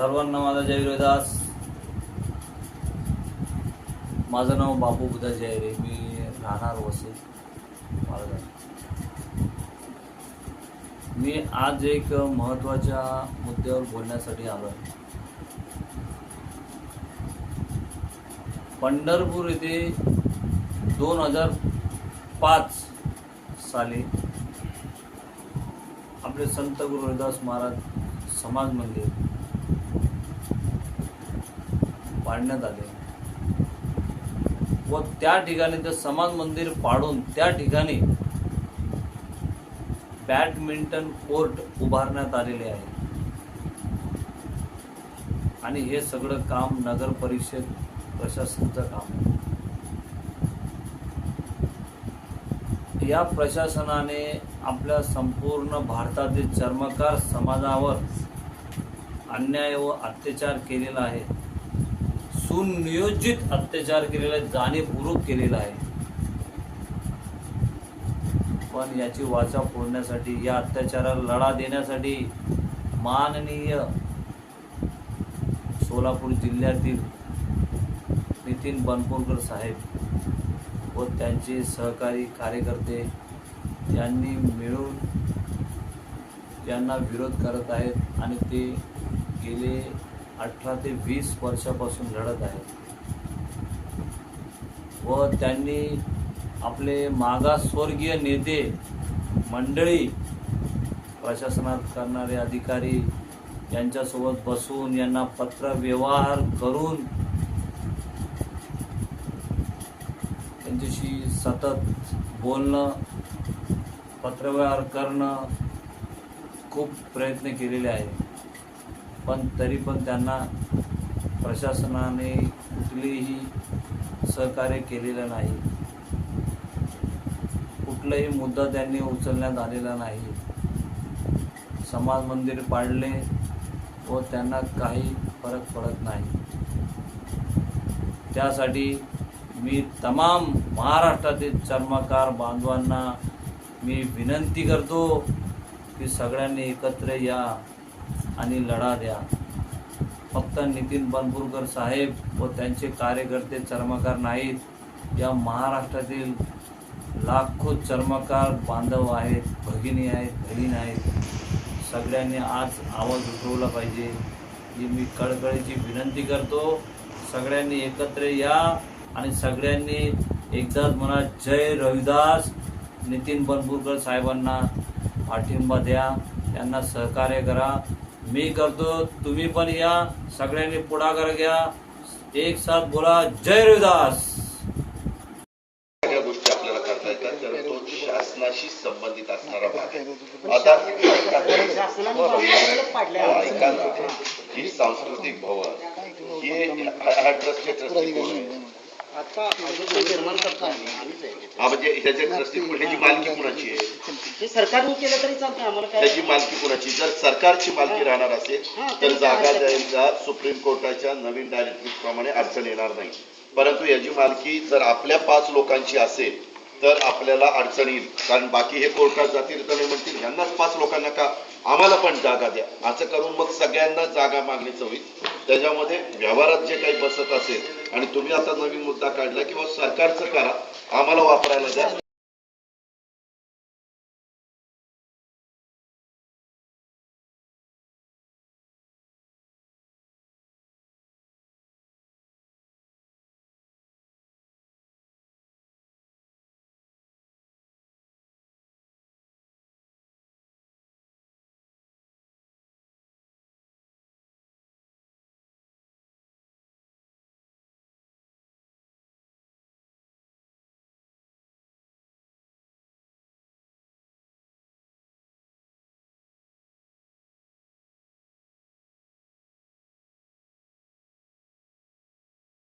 सर्वांना माझा जय रोहिदास माझं नाव बापू बुधा जयरे मी राहणार वसे मी आज एक महत्त्वाच्या मुद्द्यावर बोलण्यासाठी आलो आहे. पंढरपूर येथे दोन हजार पाच साली आपले संत गुरु हरिदास महाराज समाज मंदिर पाडण्यात आले. व त्या ठिकाणी ते समाज मंदिर पाडून त्या ठिकाणी बॅडमिंटन कोर्ट उभारण्यात आलेले आहे. आणि हे सगळं काम नगर परिषद प्रशासनाचं काम आहे. या प्रशासनाने आपल्या संपूर्ण भारतातील चर्मकार समाजावर अन्याय व अत्याचार केलेला आहे. सुनियोजित अत्याचार केलेला आहे जाणीवपूर्वक केलेला आहे. पण याची वाचा फोडण्यासाठी या अत्याचाराला लढा देण्यासाठी माननीय सोलापूर जिल्ह्यातील नितीन बनपूरकर साहेब व त्यांचे सहकारी कार्यकर्ते यांनी मिळून यांना विरोध करत आहेत आणि ते गेले अठरा ते वीस वर्षापासून लढत आहेत व त्यांनी आपले मागासवर्गीय नेते मंडळी प्रशासनात करणारे अधिकारी यांच्यासोबत बसून यांना पत्र व्यवहार करून त्यांच्याशी सतत बोलणं पत्रव्यवहार करणं खूप प्रयत्न केलेले आहे पण तरी पण त्यांना प्रशासनाने कुठलेही सहकार्य केलेलं नाही. कुठलाही मुद्दा त्यांनी उचलण्यात आलेला नाही. समाज मंदिर पाडले व त्यांना काही फरक पडत नाही. त्यासाठी मी तमाम महाराष्ट्रातील चर्मकार बांधवांना मी विनंती करतो की सगळ्यांनी एकत्र या. आणि लढा द्या. फक्त नितीन बनपूरकर साहेब व त्यांचे कार्यकर्ते चर्मकार नाहीत. या महाराष्ट्रातील लाखो चर्मकार बांधव आहेत भगिनी आहेत बहीण आहेत. सगळ्यांनी आज आवाज उठवला पाहिजे. ही मी कळकळीची विनंती करतो. सगळ्यांनी एकत्र या आणि सगळ्यांनी एकदाच म्हणा जय रविदास. नितीन बनपूरकर साहेबांना पाठिंबा द्या. त्यांना सहकार्य करा. मी करतो तुम्ही पण या. सगळ्यांनी पुढाकार घ्या. एक साथ बोला जय रविदास. गोष्टी आपल्याला करता येतात तर तो शासनाशी संबंधित असणारा भाग. आता ही सांस्कृतिक भवन ही हा ट्रस्टचे ट्रस्टी हा म्हणजे ट्रस्टी ह्याची मालकी कुणाची आहे? हे सरकारने केलं तरी चालतं आम्हाला त्याची काय मालकी कुणाची? जर सरकारची मालकी राहणार असेल हा, तर जागा द्यायला सुप्रीम कोर्टाच्या नवीन डायरेक्टिव्ह प्रमाणे अडचण येणार नाही. परंतु याची मालकी जर आपल्या पाच लोकांची असेल तर आपल्याला अडचण येईल. कारण बाकी हे कोर्टात जातील तर हे म्हणतील यांनाच पाच लोकांना का? आम्हाला पण जागा द्या. असं करून मग सगळ्यांना जागा मागणीचं होईल. त्याच्यामध्ये व्यवहारात जे काही बसत असेल आणि तुम्ही आता नवीन मुद्दा काढला किंवा सरकारचं करा आम्हाला वापरायला द्या.